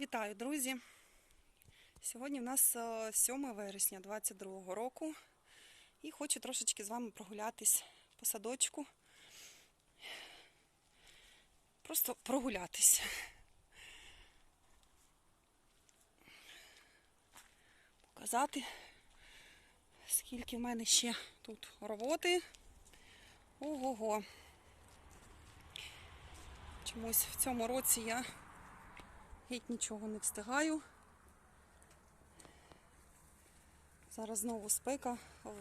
Вітаю, друзі! Сьогодні в нас е, 7 вересня 2022 року і хочу трошечки з вами прогулятись по садочку. Просто прогулятись. Показати, скільки в мене ще тут роботи. Ого-го. Чомусь в цьому році я геть нічого не встигаю. Зараз знову спека.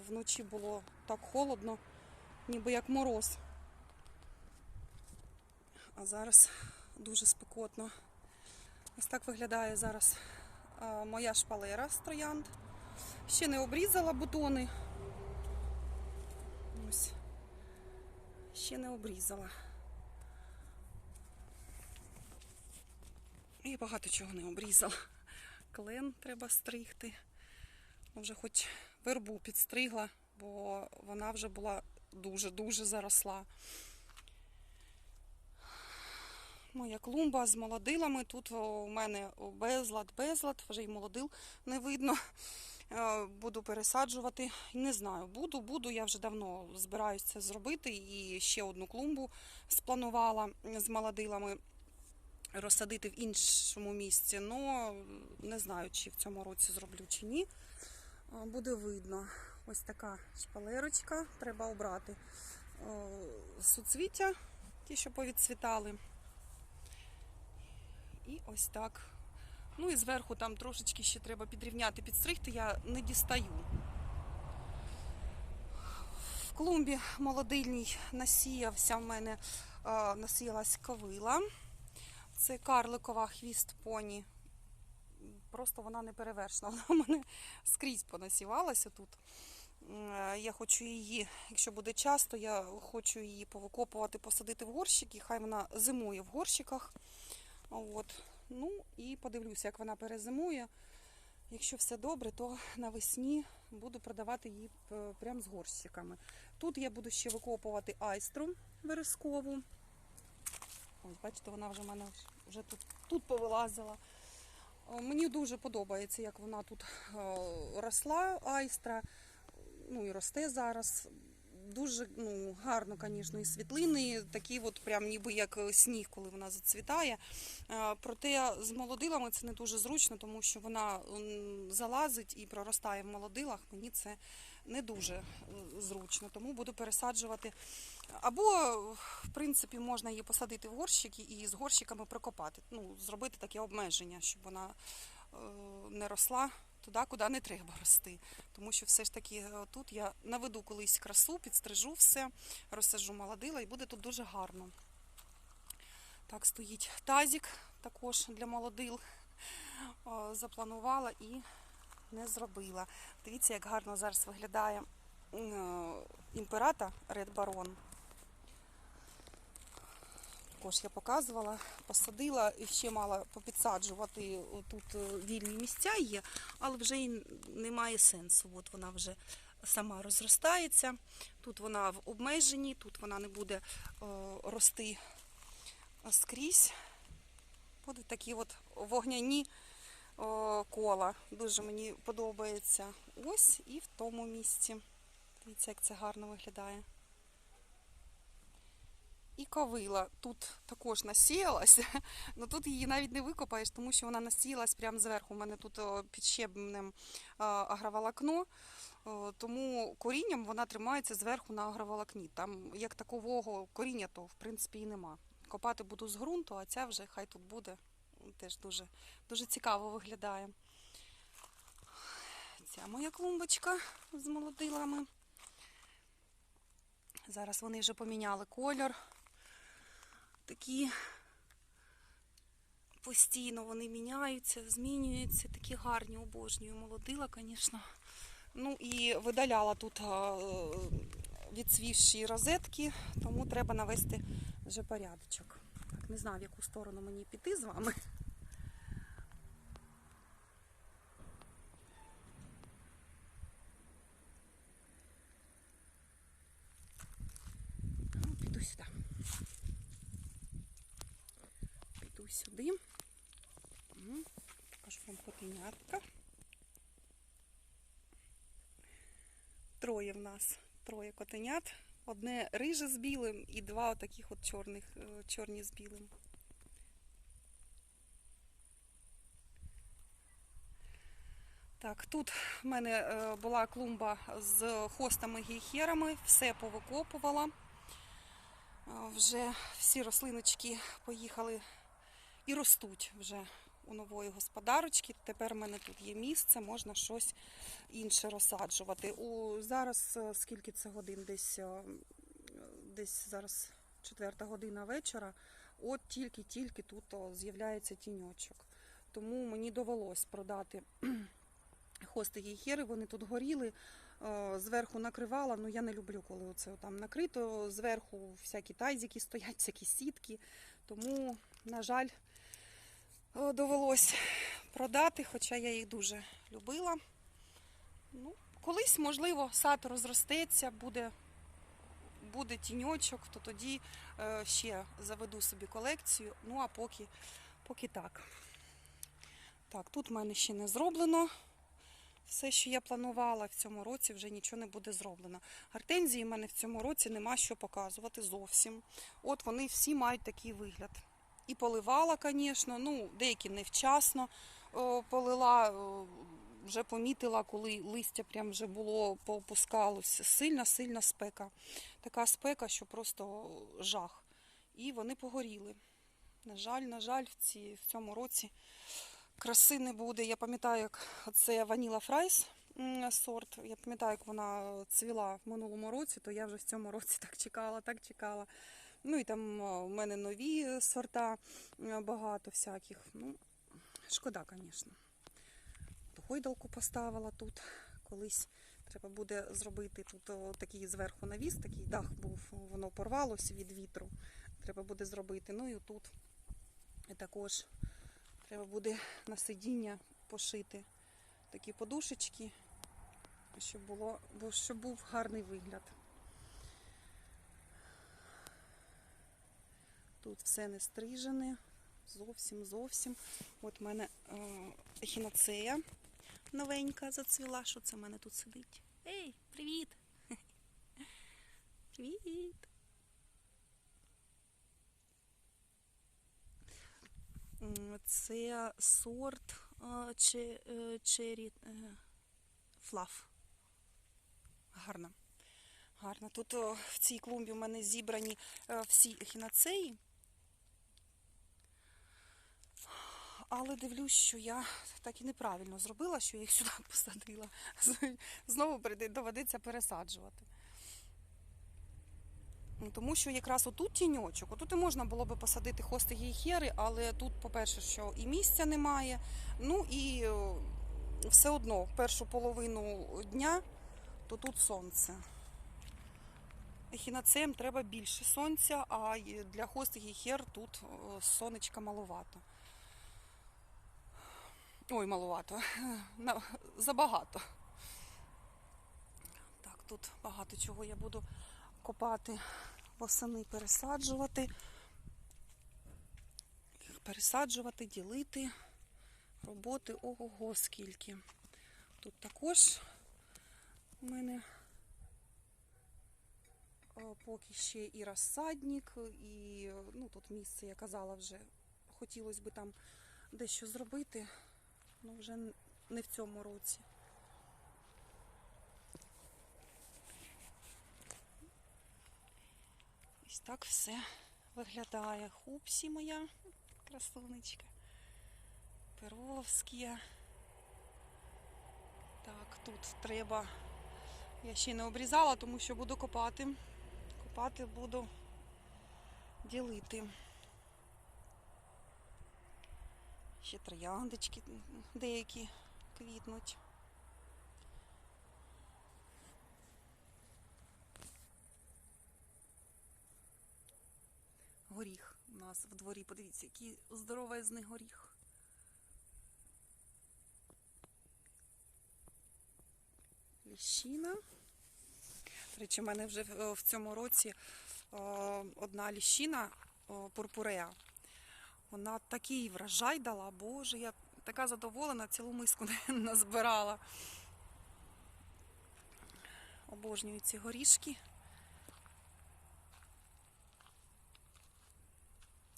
Вночі було так холодно, ніби як мороз. А зараз дуже спекотно. Ось так виглядає зараз моя шпалера з. Ще не обрізала бутони. Ось. Ще не обрізала. І багато чого не обрізала. Клен треба стригти. Вже хоч вербу підстригла, бо вона вже була дуже-дуже заросла. Моя клумба з молодилами. Тут у мене безлад, безлад, вже й молодил не видно. Е, Буду пересаджувати. Не знаю, буду, буду. Я вже давно збираюся це зробити. І ще одну клумбу спланувала з молодилами розсадити в іншому місці. але не знаю, чи в цьому році зроблю чи ні. Буде видно. Ось така шпалерочка. Треба обрати суцвіття, ті, що повідцвітали. І ось так. Ну і зверху там трошечки ще треба підрівняти, підстригти, я не дістаю. В клумбі молодильній насіявся в мене насіялась ковила. Це карликова хвіст поні. Просто вона не перевершена. Вона в мене скрізь понасівалася тут. Е, Я хочу її, якщо буде часто, я хочу її повикопувати, посадити в горщики. Хай вона зимує в горщиках. От. Ну і подивлюся, як вона перезимує. Якщо все добре, то навесні буду продавати її прямо з горщиками. Тут я буду ще викопувати айстру верескову. Ось, бачите, вона вже в мене вже тут, тут повилазила. Е, Мені дуже подобається, як вона тут е, росла, айстра. Ну і росте зараз. Дуже ну, гарно, звісно, і світлини, такі от прям ніби як сніг, коли вона зацвітає. Е, Проте з молодилами це не дуже зручно, тому що вона залазить і проростає в молодилах. Мені це не дуже е, зручно, тому буду пересаджувати. Або, в принципі, можна її посадити в горщики і з горщиками прикопати. Ну, зробити таке обмеження, щоб вона е, не росла туди, куди не треба рости. Тому що все ж таки е, тут я наведу колись красу, підстрижу все, розсаджу молодила і буде тут дуже гарно. Так, стоїть тазик також для молодил. Запланувала і не зробила. Дивіться, як гарно зараз виглядає е, імперата Red Baron. Також я показувала, посадила і ще мала попідсаджувати. Тут е, вільні місця є, але вже й немає сенсу. От вона вже сама розростається. Тут вона в обмеженні, тут вона не буде о, рости скрізь. Будуть такі от вогняні кола. Дуже мені подобається. Ось і в тому місці. Дивіться, як це гарно виглядає. І ковила тут також насіялася, але тут її навіть не викопаєш, тому що вона насіялась прямо зверху. У мене тут під щебнем агроволокно, тому корінням вона тримається зверху на агроволокні. Там як такового коріння, то в принципі і нема. Копати буду з ґрунту, а ця вже хай тут буде. Теж дуже, дуже цікаво виглядає. Ця моя клумбочка з молодилами. Зараз вони вже поміняли колір. Такі постійно вони міняються, змінюються, такі гарні, обожнюю. Молодила, звісно. Ну і видаляла тут відсвівші розетки, тому треба навести вже порядочок. Не знаю, в яку сторону мені піти з вами. Ну, Піду сюди. Піду сюди. Покажу вам котенятка. Троє в нас. Троє котенят. Одне риже з білим і два отаких от чорних, е, чорні з білим. Так, тут в мене е, була клумба з хостами гейхерами, все повикопувала. Е, Вже всі рослиночки поїхали і ростуть вже у нової господарочки. Тепер в мене тут є місце, можна щось інше розсаджувати. У, зараз е, скільки це годин? Десь, е, десь зараз четверта година вечора. От тільки-тільки тут з'являється тіньочок. Тому мені довелось продати хости гейхери, вони тут горіли. е, Зверху накривала, ну я не люблю, коли оце там накрито. Зверху всякі тазики стоять, всякі сітки. Тому, на жаль, довелось продати, хоча я їх дуже любила. Ну, колись, можливо, сад розростеться, буде, буде тіньочок, то тоді е, ще заведу собі колекцію. Ну а поки, поки так. Так, тут в мене ще не зроблено. Все, що я планувала в цьому році, вже нічого не буде зроблено. Гортензії в мене в цьому році нема що показувати зовсім. От вони всі мають такий вигляд. І поливала, звісно, ну, деякі невчасно полила, вже помітила, коли листя прям вже було поопускалося. Сильна, сильна спека. Така спека, що просто жах. І вони погоріли. На жаль, на жаль, в, ці, в цьому році краси не буде. Я пам'ятаю, як це Ваніла Фрайс сорт. Я пам'ятаю, як вона цвіла в минулому році, то я вже в цьому році так чекала, так чекала. Ну і там у мене нові сорта багато всяких. Ну, шкода, звісно. Гойдалку поставила тут. Колись треба буде зробити тут такий зверху навіс, такий дах був, воно порвалося від вітру. Треба буде зробити. Ну і тут також Треба буде на сидіння пошити такі подушечки, щоб, було, щоб був гарний вигляд. Тут все не стрижене, зовсім зовсім. От в мене е, ехінацея новенька зацвіла. Що це в мене тут сидить? Ей, привіт! Привіт! Це сорт е, че- е, Cherry е, Fluff. Гарно. Гарно. Тут в цій клумбі у мене зібрані е, всі ехінацеї. Але дивлюсь, що я так і неправильно зробила, що я їх сюди посадила. Знову доведеться пересаджувати. Ну, Тому що якраз отут тіньочок, отут і можна було би посадити хости гейхери, але тут, по-перше, що і місця немає. Ну і е, все одно першу половину дня то тут сонце. Ехінацеям треба більше сонця, а для хости гейхер тут е, сонечка маловато. Ой, маловато. Забагато. Так, тут багато чого я буду копати восени, пересаджувати. Пересаджувати, ділити. Роботи ого-го скільки. Тут також у мене поки ще і розсадник, і ну, тут місце, я казала вже, хотілося б там дещо зробити, але вже не в цьому році. Ось так все виглядає. Хупсі моя красунечка. Перовські. Так, тут треба. Я ще не обрізала, тому що буду копати. Копати буду ділити. Ще трояндочки деякі квітнуть. Горіх у нас в дворі. Подивіться, який здоровезний горіх. Ліщина. До речі, в мене вже в цьому році одна ліщина пурпурея. Вона такий врожай дала, боже, я така задоволена, цілу миску назбирала. Обожнюю ці горішки.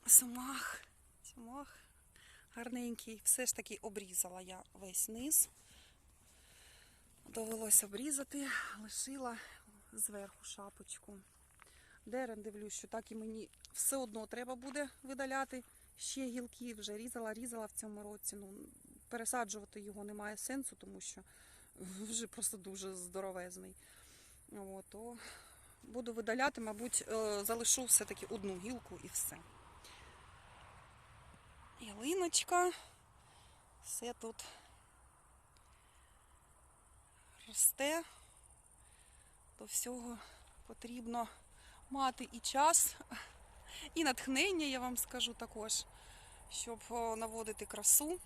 Сумах, сумах гарненький. Все ж таки обрізала я весь низ. Довелося обрізати, лишила зверху шапочку. Дерен дивлюсь, що так і мені все одно треба буде видаляти. Ще гілки вже різала, різала в цьому році. Ну, пересаджувати його немає сенсу, тому що вже просто дуже здоровезний. От, то буду видаляти, мабуть, е, залишу все-таки одну гілку і все. Ялиночка. Все тут росте. До всього потрібно мати і час, і натхнення, я вам скажу також, щоб наводити красу.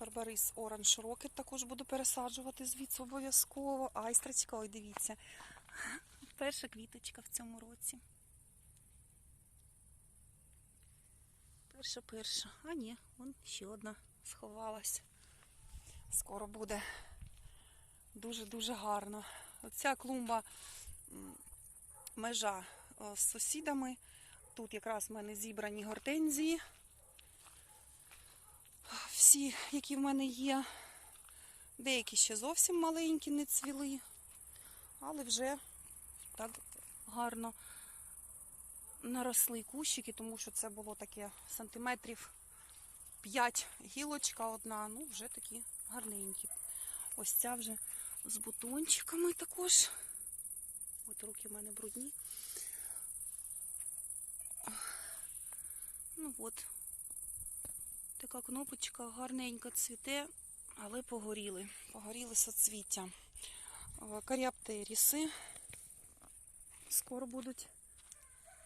Барбарис Оранж Рокет також буду пересаджувати звідси обов'язково. Айстрочка, ой, дивіться. Перша квіточка в цьому році. Перша, перша. А ні, вон ще одна сховалась. Скоро буде дуже-дуже гарно. Оця клумба межа з сусідами. Тут якраз в мене зібрані гортензії. Всі, які в мене є. Деякі ще зовсім маленькі, не цвіли, але вже так гарно наросли кущики, тому що це було таке сантиметрів 5 гілочка одна, ну вже такі гарненькі. Ось ця вже з бутончиками також. От руки в мене брудні. Ну от, така кнопочка гарненько цвіте, але погоріли. Погоріли соцвіття. Каріаптеріси скоро будуть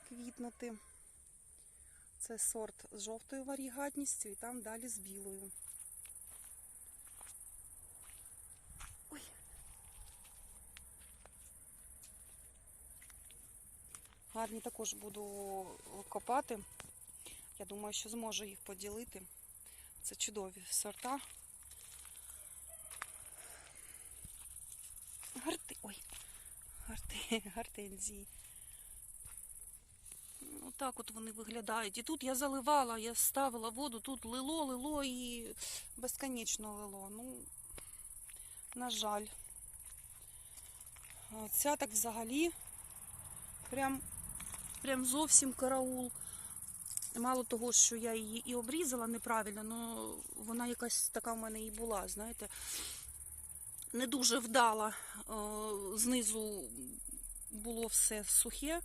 квітнути. Це сорт з жовтою варігатністю і там далі з білою. Ой. Гарні також буду копати. Я думаю, що зможу їх поділити. Це чудові сорта. Гарти... Ой, гарти... гартензії. Отак от вони виглядають. І тут я заливала, я ставила воду, тут лило, лило і безконечно лило. Ну, на жаль. Ця так взагалі прям, прям зовсім караул. Мало того, що я її і обрізала неправильно, але вона якась така в мене і була, знаєте, не дуже вдала. Е, Знизу було все сухе,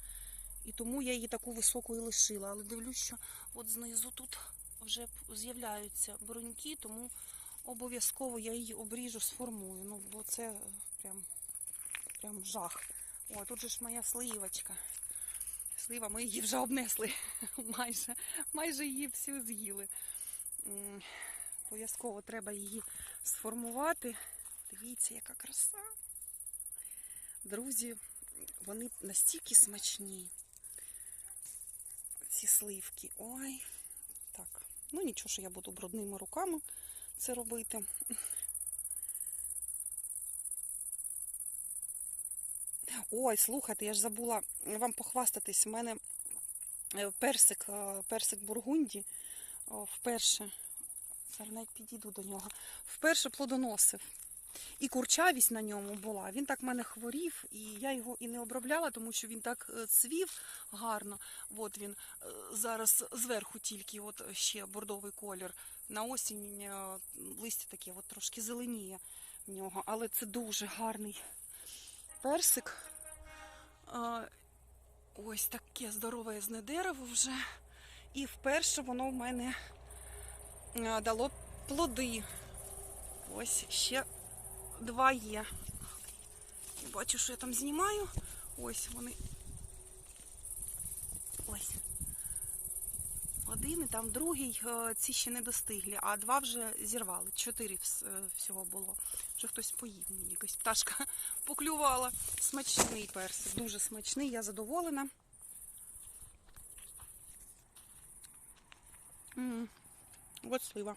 і тому я її таку високу і лишила. Але дивлюсь, що от знизу тут вже з'являються бруньки, тому обов'язково я її обріжу, сформую. Ну, бо це прям, прям жах. О, тут же ж моя сливочка. Слива, ми її вже обнесли. майже, майже її всю з'їли. Обов'язково треба її сформувати. Дивіться, яка краса. Друзі, вони настільки смачні. Ці сливки. Ой. Так. Ну нічого, що я буду брудними руками це робити. Ой, слухайте, я ж забула вам похвастатись. У мене е, персик, е, персик Бургунді вперше. Зараз навіть підійду до нього. Вперше плодоносив. І курчавість на ньому була. Він так в мене хворів, і я його і не обробляла, тому що він так е, цвів гарно. От він зараз зверху тільки от ще бордовий колір. На осінь листя таке от трошки зеленіє в нього. Але це дуже гарний персик. Ось таке здорове зне дерево вже. І вперше воно в мене дало плоди. Ось ще два є. Бачу, що я там знімаю. Ось вони. Ось. Один і там другий, е, ці ще не достиглі, а два вже зірвали. Чотири е, всього було. Вже хтось поїв мені, якась пташка поклювала. Смачний персик, дуже смачний, я задоволена. От слива.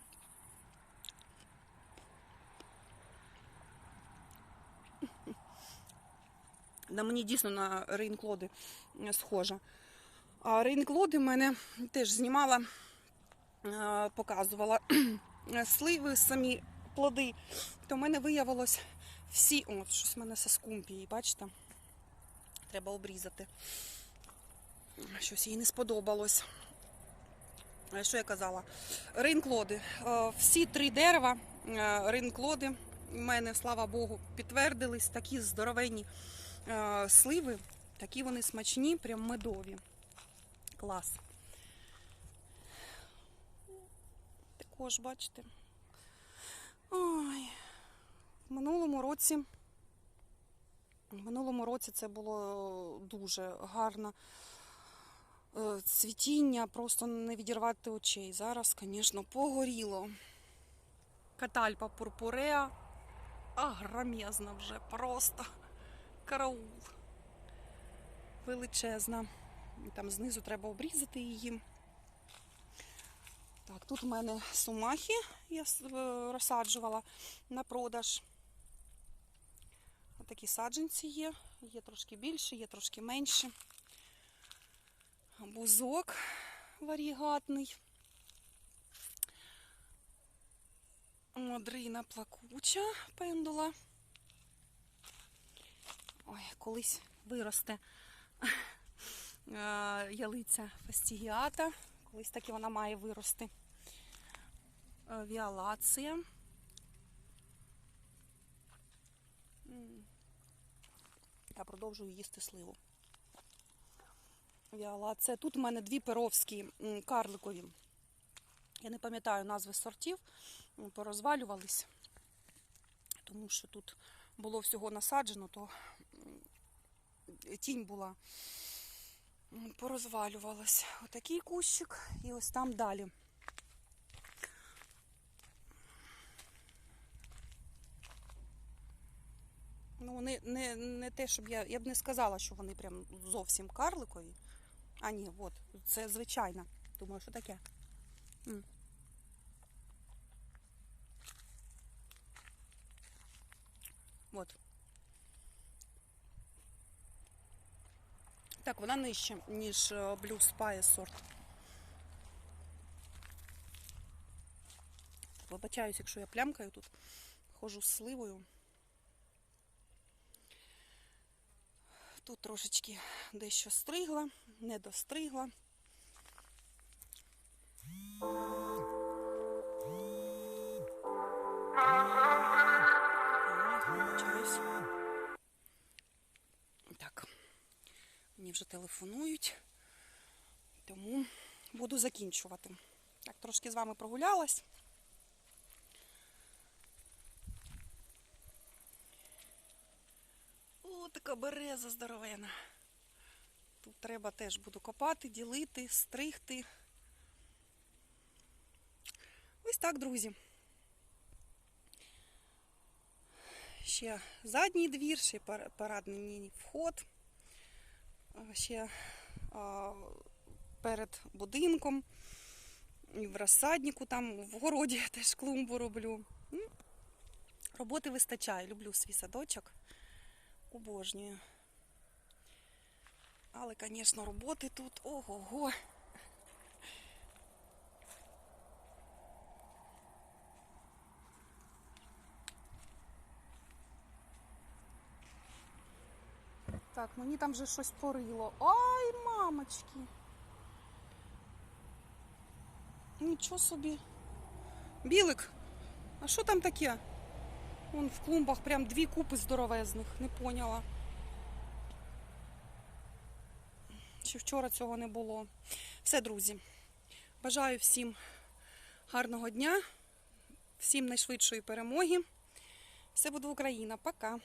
На мені дійсно на рейнклоди схожа. А рейнклоди в мене теж знімала, е, показувала сливи, самі плоди. То в мене виявилось всі. О, щось в мене со скумпії, бачите? Треба обрізати. Щось їй не сподобалось. Що я казала? Рейнклоди. Е, Всі три дерева, е, рейнклоди, в мене, слава Богу, підтвердились. Такі здоровенні сливи, такі вони смачні, прям медові. Клас. Також, бачите. Ой. В минулому році. В минулому році це було дуже гарно. Е, Цвітіння просто не відірвати очей. Зараз, звісно, погоріло. Катальпа пурпуреа. Агромезна вже просто. Караул. Величезна. Там знизу треба обрізати її. Так, тут в мене сумахи я розсаджувала на продаж. Отакі саджанці є. Є трошки більше, є трошки менше. Бузок варігатний. Модрина плакуча пендула. Ой, колись виросте ялиця фастігіата. Колись таки вона має вирости. Е, Віолація. М. Я продовжую їсти сливу. Віолація. Тут у мене дві перовські карликові. Я не пам'ятаю назви сортів, порозвалювались, тому що тут було всього насаджено, то тінь була, порозвалювалась. Отакий кущик і ось там далі. Ну, вони не, не те, щоб я. Я б не сказала, що вони прям зовсім карликові. А ні, от, це звичайна. Думаю, що таке? М. От. Так, вона нижче, ніж е, Blue Spy сорт. Вибачаюсь, якщо я плямкаю тут. Хожу з сливою. Тут трошечки дещо стригла, не достригла. Ой, мені вже телефонують, тому буду закінчувати. Так, трошки з вами прогулялась. О, така береза здоровена. Тут треба теж буду копати, ділити, стригти. Ось так, друзі. Ще задній двір, ще пар- парадний вход. Ще а, перед будинком. І в розсаднику там в городі я теж клумбу роблю. Роботи вистачає. Люблю свій садочок. Обожнюю. Але, звісно, роботи тут ого-го. Так, мені там вже щось порило. Ай, мамочки. Нічого собі. Білик, а що там таке? Вон в клумбах прям дві купи здоровезних, не поняла. Чи вчора цього не було. Все, друзі. Бажаю всім гарного дня, всім найшвидшої перемоги. Все буде Україна. Пока.